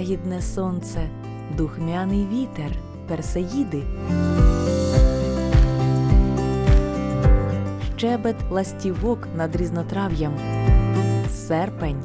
лагідне сонце, духмяний вітер, персеїди. Щебет ластівок над різнотрав'ям. Серпень.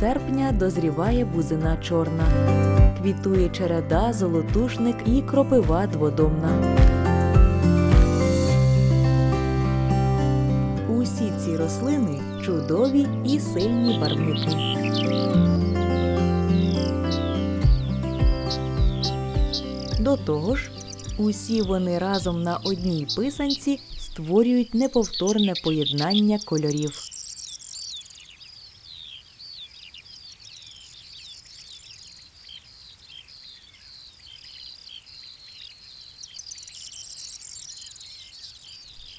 Серпня дозріває бузина чорна. Квітує череда, золотушник і кропива дводомна. Усі ці рослини чудові і сильні барвники. До того ж, усі вони разом на одній писанці створюють неповторне поєднання кольорів.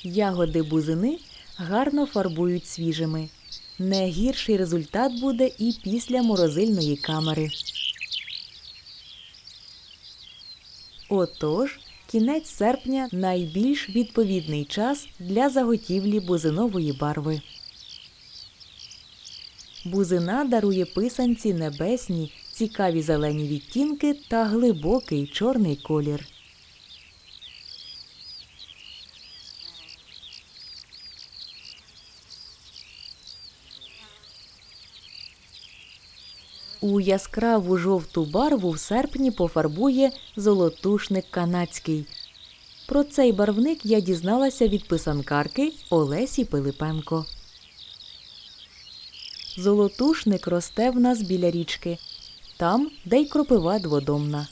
Ягоди бузини гарно фарбують свіжими. Не гірший результат буде і після морозильної камери. Отож, кінець серпня найбільш відповідний час для заготівлі бузинової барви. Бузина дарує писанці небесні, цікаві зелені відтінки та глибокий чорний колір. У яскраву жовту барву в серпні пофарбує золотушник канадський. Про цей барвник я дізналася від писанкарки Олесі Пилипенко. Золотушник росте в нас біля річки, там, де й кропива дводомна.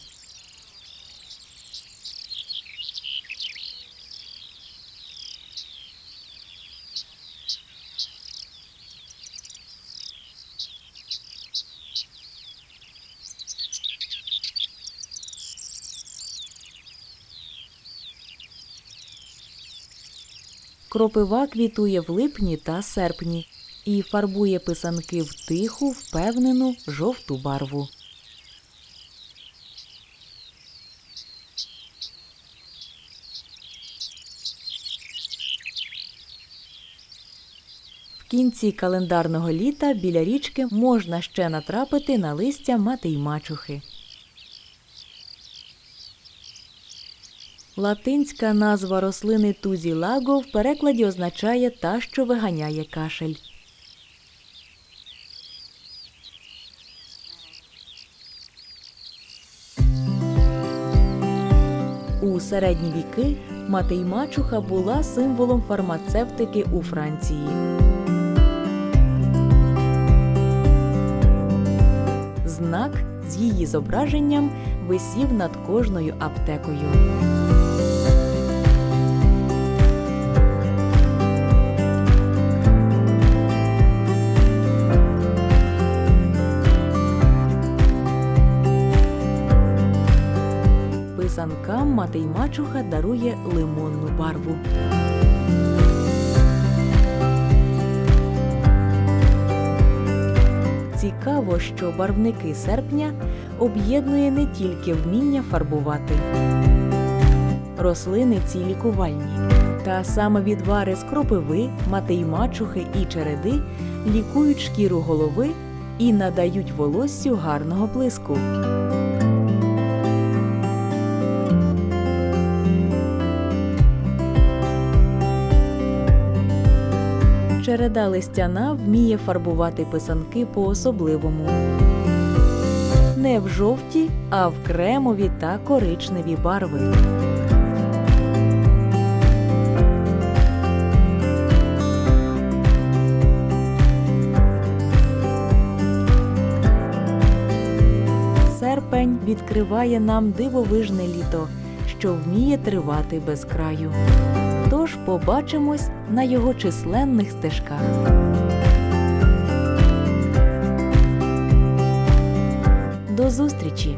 Кропива квітує в липні та серпні і фарбує писанки в тиху, впевнену жовту барву. В кінці календарного літа біля річки можна ще натрапити на листя мати мачухи. Латинська назва рослини тузілаго в перекладі означає та, що виганяє кашель. У середні віки мати мачуха була символом фармацевтики у Франції. Знак з її зображенням висів над кожною аптекою. Мати й мачуха дарує лимонну барву. Цікаво, що барвники серпня об'єднує не тільки вміння фарбувати. Рослини ці лікувальні. Та саме відвари з кропиви, мати й мачухи і череди лікують шкіру голови і надають волоссю гарного блиску. Череда листяна вміє фарбувати писанки по-особливому. Не в жовті, а в кремові та коричневі барви. Серпень відкриває нам дивовижне літо, що вміє тривати без краю. Тож побачимось на його численних стежках. До зустрічі!